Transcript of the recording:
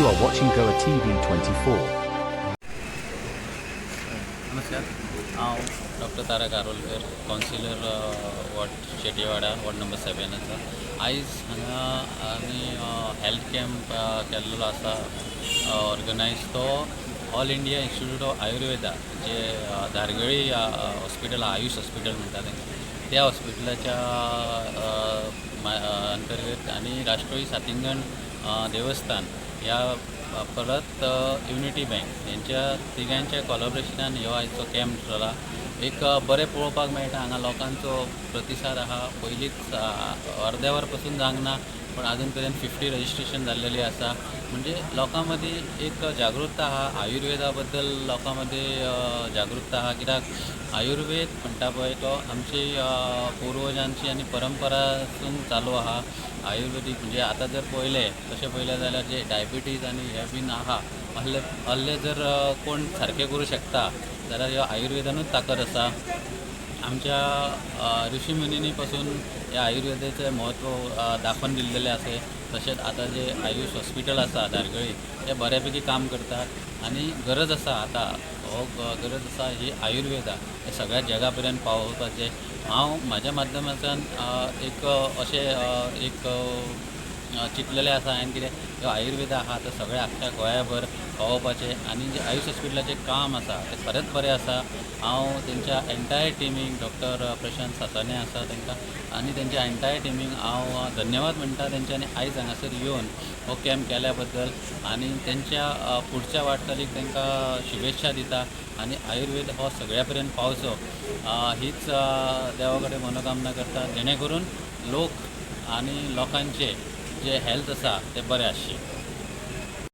You are watching Goa TV 24. नमस्कार. हांव doctor Tara Garolkar councillor ward Shetyewada ward number seven आसा आयज हांगा आमी हेल्थ कॅम्प केल्लो आसा ऑर्गनायज तो all India institute of Ayurveda जे धारगळी हॉस्पिटल आयुष हॉस्पिटल म्हणटा तेंकां त्या हॉस्पिटलाच्या मा- अंतर्गत आनी राष्ट्रीय सातिंगण देवस्थान ह्या परत युनिटी बँक यांच्या तिघांच्या कॉलॉबरेशनान हो आयचो कॅम्प जाला एक बरें पळोवपाक मेळटा. हांगा लोकांचो प्रतिसाद आहा पयलींच अर्द्या वर पासून जावंक ना पण अजून पर्यंत फिफ्टी रजिस्ट्रेशन जाल्लेली आसा. म्हणजे लोकां मदीं एक जागृतता आहा आयुर्वेदा बद्दल लोकां मदीं जागृतता आहा कित्याक? आयुर्वेद म्हणटा पळय तो आमची पुर्वजांची आनी परंपरासून चालू आहा. आयुर्वेदीक म्हणजे आतां जर पळयलें तशें पळयलें जाल्यार जे डायबिटीज आनी हे बीन आहा असले असले जर कोण सारके करूं शकता जाल्यार ह्यो आयुर्वेदानूच ताकद आसा आमच्या ऋषी मुनींनी पासून या आयुर्वेदाचे म्हत्व दाखवून दाखोवन दिल्लेलें आसा तशेंच आतां जे आयुष हॉस्पिटल आसा धारगळी ते बऱ्यापैकी काम करतात. आनी गरज आसा आतां गरज आसा ही आयुर्वेदा हे सगळ्या जगा पर्यंत पावोवपाचें हांव म्हाज्या माध्यमांतल्यान एक अशें एक चिंतलेलें आसा हांवें कितें आयुर्वेद आहा तो सगळ्या आख्ख्या गोंयाभर पावोवपाचें आनी जे आयुश हॉस्पिटलाचें काम आसा तें खरेंच बरें आसा हांव तेंच्या एन्टायर टिमीक डॉक्टर प्रशांत सासने आसा तेंकां आनी तेंच्या एन्टायर टिमीक हांव धन्यवाद म्हणटा तेंच्यांनी आयज हांगासर येवन हो कॅम्प केल्या बद्दल आनी तेंच्या फुडच्या पुढच्या वाटचालीक तांकां शुभेच्छा दिता आनी आयुर्वेद हो सगळ्या पर्यंत पावचो हीच देवा कडेन मनोकामना करता जेणे करून लोक आनी लोकांचे जे हेल्थ आसा ते बरें आसचें